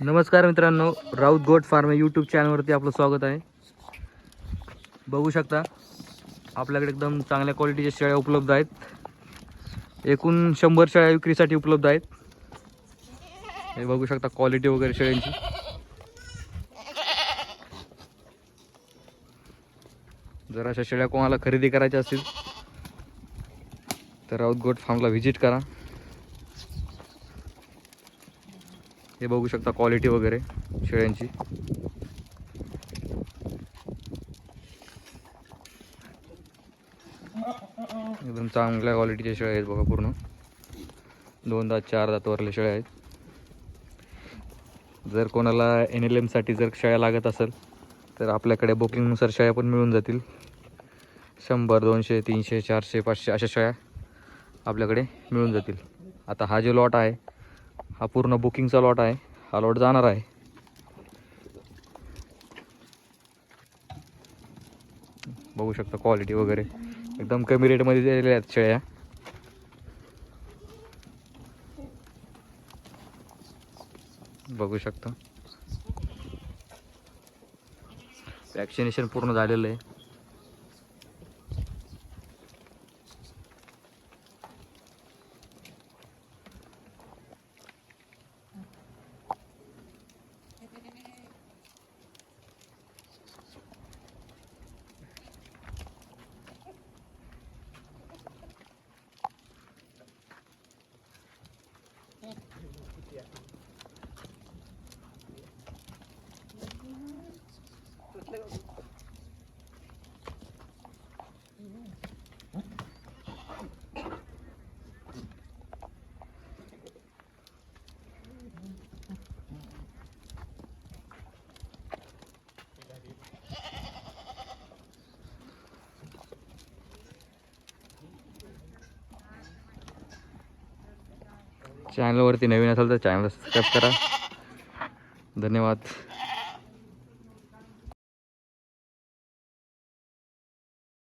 नमस्कार मित्रांनो Raut goat farm YouTube चॅनलवरती आपलं स्वागत आहे. बघू शकता आपल्याकडे एकदम चांगल्या क्वालिटीच्या शेळ्या उपलब्ध आहेत. एकूण शंभर शेळ्या विक्रीसाठी उपलब्ध आहेत. हे बघू शकता क्वालिटी वगैरे शेळ्यांची. जर अशा शेळ्या कोणाला खरेदी करायच्या असतील तर राऊत गोट फार्मला व्हिजिट करा. हे बघू शकता क्वालिटी वगैरे शेळ्यांची. एकदम चांगल्या क्वालिटीच्या शेळ्या आहेत बघा पूर्ण. दोन दात चार दात वरले शेळ्या आहेत. जर कोणाला एन एल एमसाठी जर शेळ्या लागत असेल तर आपल्याकडे बुकिंगनुसार शेळ्या पण मिळून जातील. शंभर दोनशे तीनशे चारशे पाचशे अशा शेळ्या आपल्याकडे मिळून जातील. आता हा जो लॉट आहे हा पूर्ण बुकिंगचा लॉट आहे. हा लॉट जाणार आहे. बघू शकता क्वालिटी वगैरे. एकदम कमी रेटमध्ये दिलेल्या आहेत शेळ्या. बघू शकता. वॅक्सिनेशन पूर्ण झालेलं आहे. เนี่ยเดี๋ยวดูพี่เตี้ย चॅनलवरती नवीन असेल तर चॅनल सबस्क्राईब करा. धन्यवाद.